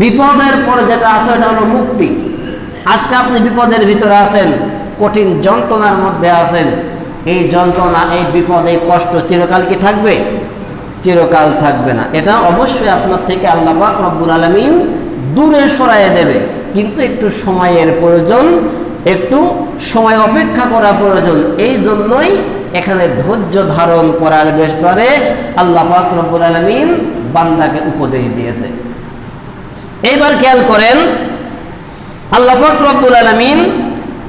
বিপদের পরে যেটা আছে ওটা হলো মুক্তি। আজকে আপনি বিপদের ভিতরে আছেন, কঠিন যন্ত্রণার মধ্যে আছেন। এই যন্ত্রণা, এই বিপদ, এই কষ্ট চিরকাল কি থাকবে? চিরকাল থাকবে না। এটা অবশ্যই আপনার থেকে আল্লাহ রব্বুল আলমিন দূরে সরাইয়ে দেবে। কিন্তু একটু সময়ের প্রয়োজন, একটু সময় অপেক্ষা করা প্রয়োজন। এই জন্যই এখানে ধৈর্য ধারণ করার ব্যাপারে আল্লাহ পাক রব্বুল আলমিন বান্দাকে উপদেশ দিয়েছে। এইবার খেয়াল করেন, আল্লাহ রব্বুল আলামিন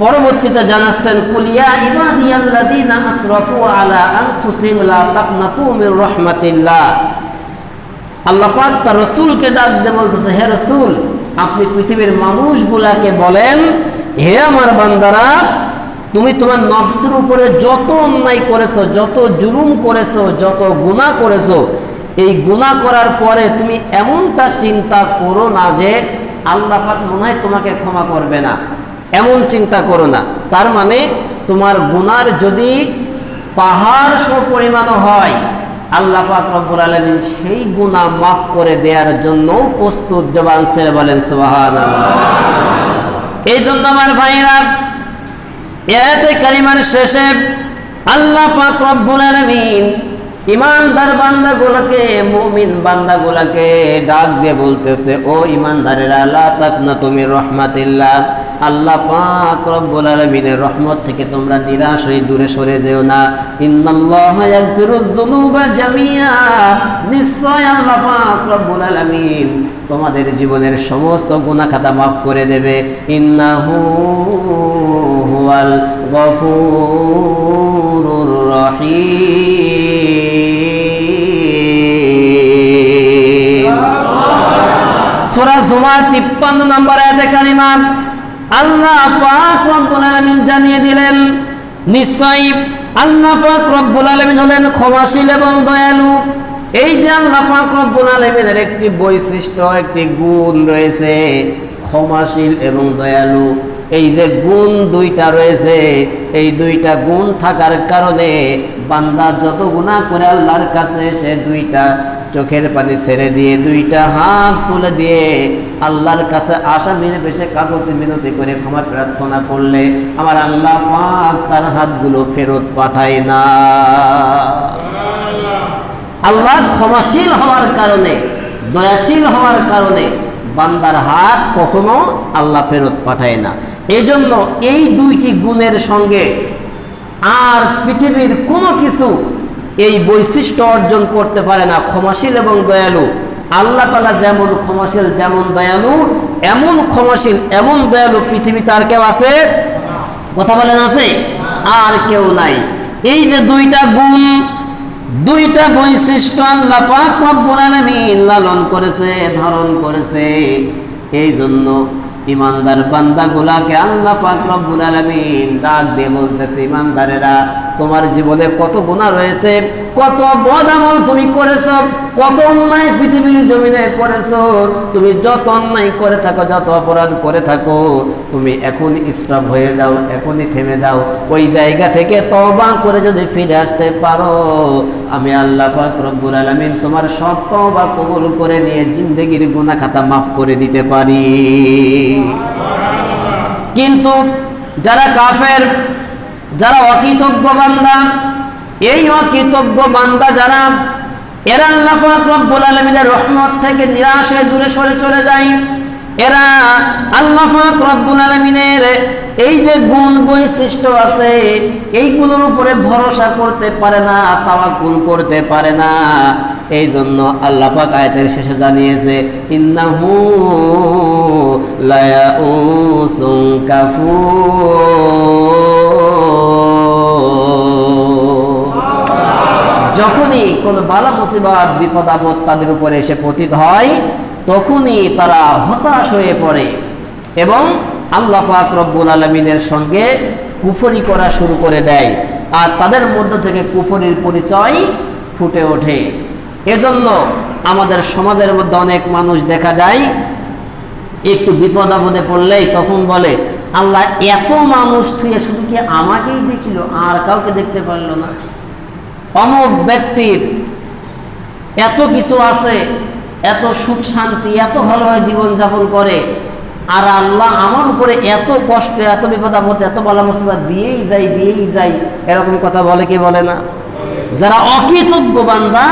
পরবর্তীতে জানাচ্ছেন কুলিয়া ইবাদিয়াল্লাযীনা আসরাফু আলা আনফুসিহিম লা তাকনাতু মির রাহমাতিল্লাহ। আল্লাহ পাক তার রসুলকে ডাক দিয়ে বলতেছে, হে রসুল, আপনি পৃথিবীর মানুষগুলাকে বলেন, হে আমার বান্দারা, তুমি তোমার নফসের উপরে যত অন্যায় করেছ, যত জুলুম করেছ, যত গুনাহ করেছ এই গুনাহ করার পরে তুমি এমনটা চিন্তা করো না যে আল্লাহ মনে হয় তোমাকে ক্ষমা করবে না। এমন চিন্তা করো না। তার মানে তোমার গুনার যদি পাহাড় সম পরিমাণও হয়, আল্লাহ পাক রব্বুল আলমিন সেই গুনাহ মাফ করে দেওয়ার জন্য প্রস্তুত জবান ছেড়ে বলেন এই জন্য আমার ভাইরা, এতে কালিমার শেষে আল্লাহ পাক রব্বুল আলামিন ইমানদার বান্দাগুলোকে, মুমিন বান্দাগুলোকে ডাক দিয়ে বলতেছে, ও ইমানদারেরা, লা তাকনা তুমি রহমাতিল্লাহ, আল্লাহ পাক রব্বুল আলামিনের রহমত থেকে তোমরা নিরাশ হয়ে দূরে সরে যেও না। ইন্নাল্লাহা ইয়াগফিরুয যুনুবা জামিয়া, নিশ্চয় আল্লাহ পাক রব্বুল আলামিন তোমাদের জীবনের সমস্ত গুনাহ খাতা মাফ করে দেবে। ইন্নাহু হুয়াল গফুরুর রহিম। সূরা জুমার 53 নম্বর আয়াতে কারিমা আল্লাহ পাক রব্বুল আলামিন জানিয়ে দিলেন, নিশ্চয়ই আল্লাহ পাক রব্বুল আলামিন হলেন ক্ষমাশীল এবং দয়ালু। এই যে আল্লাহ পাক রব্বুল আলামিনের একটি বৈশিষ্ট্য, একটি গুণ রয়েছে, ক্ষমাশীল এবং দয়ালু। এই যে গুণ দুইটা রয়েছে, এই দুইটা গুণ থাকার কারণে বান্দা যত গুণা করে আল্লাহর কাছে সে দুইটা চোখের পানি ছেড়ে দিয়ে, দুইটা হাত তুলে দিয়ে আল্লাহর কাছে আশা মেনে বেশে কাগজে মিনতি করে ক্ষমা প্রার্থনা করলে আমার আল্লাহ পাক তার হাতগুলো ফেরত পাঠায় না। আল্লাহ ক্ষমাশীল হওয়ার কারণে, দয়াশীল হওয়ার কারণে বান্দার হাত কখনো আল্লাহ ফেরত পাঠায় না। এই জন্য এই দুইটি গুণের সঙ্গে আর পৃথিবীর কোনো কিছু এই বৈশিষ্ট্য অর্জন করতে পারে না। ক্ষমাশীল এবং দয়ালু। আল্লাহ তালা যেমন ক্ষমাশীল, যেমন দয়ালু, এমন ক্ষমাশীল, এমন দয়ালু পৃথিবীতে আর কেউ আছে? কথা বলেন আছে? আর কেউ নাই। এই যে দুইটা গুণ, দুইটা বৈশিষ্ট্য আল্লাহ পাক রব্বুল আলামিন লালন করেছে, ধারণ করেছে। এই জন্য ইমানদার বান্দা গুলাকে আল্লাহ পাক রব্বুল আলামিন ডাক দিয়ে বলতেছে ইমানদারেরা তোমার জীবনে কত গুনাহ রয়েছে, কত বদ আমল তুমি করেছ, কত অন্যায় পৃথিবীর জমিনে করেছ, তুমি যত অন্যায় করে থাকো, যত অপরাধ করে থাকো, তুমি এখন ইসলাম হয়ে যাও, এখনই থেমে যাও। ওই জায়গা থেকে তবা করে যদি ফিরে আসতে পারো, আমি আল্লাহ পাক রব্বুল আলামিন তোমার সব তবা কবুল করে নিয়ে জিন্দগির গুনাহ খাতা মাফ করে দিতে পারি। কিন্তু যারা কাফের যারা অকৃতজ্ঞ বান্দা, এই অকৃতজ্ঞ বান্দা যারা, এরা আল্লাহ রব্বুল আলামিনের রহমত থেকে নিরাশ হয়ে দূরে সরে চলে যায়। এরা আল্লাহ রব্বুল আলামিনের এই যে গুণ বৈশিষ্ট্য আছে, এইগুলোর উপরে ভরসা করতে পারে না, তাওয়াক্কুল করতে পারে না। এই জন্য আল্লাহ পাক আয়াতের শেষে জানিয়েছে, ইন্নাহু লায়াউসুন কাফুর। যখনই কোনো বালা মুসিবত, বিপদ, আপদ তাদের উপরে এসে পতিত হয়, তখনই তারা হতাশ হয়ে পড়ে এবং আল্লাহ পাক রব্বুল আলমিনের সঙ্গে কুফরি করা শুরু করে দেয় আর তাদের মধ্য থেকে কুফরির পরিচয় ফুটে ওঠে। এজন্য আমাদের সমাজের মধ্যে অনেক মানুষ দেখা যায়, একটু বিপদ আপদে পড়লেই তখন বলে, আল্লাহ, এত মানুষ থুয়ে শুধু কি আমাকেই দেখিল? আর কাউকে দেখতে পারল না। অমুক ব্যক্তির এত কিছু আছে, এত সুখ শান্তি, এত ভালোভাবে জীবনযাপন করে, আর আল্লাহ আমার উপরে এত কষ্ট, এত বিপদ আপদ, এত বালা মুসিবত, দিয়েই যাই দিয়েই যাই, এরকম কথা বলে কি বলে না? যারা অকৃতজ্ঞ বান্দা,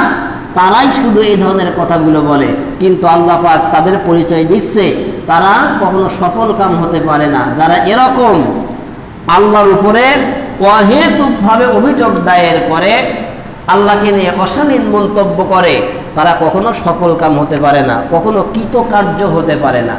তারাই শুধু এই ধরনের কথাগুলো বলে। কিন্তু আল্লাহ পাক তাদের পরিচয় দিচ্ছে, তারা কখনো সফল কাম হতে পারে না। যারা এরকম আল্লাহর উপরে অহেতুকভাবে অভিযোগ দায়ের করে আল্লাহকে নিয়ে অশালীন মন্তব্য করে, তারা কখনো সফল কাম হতে পারে না, কখনো কৃতকার্য হতে পারে না।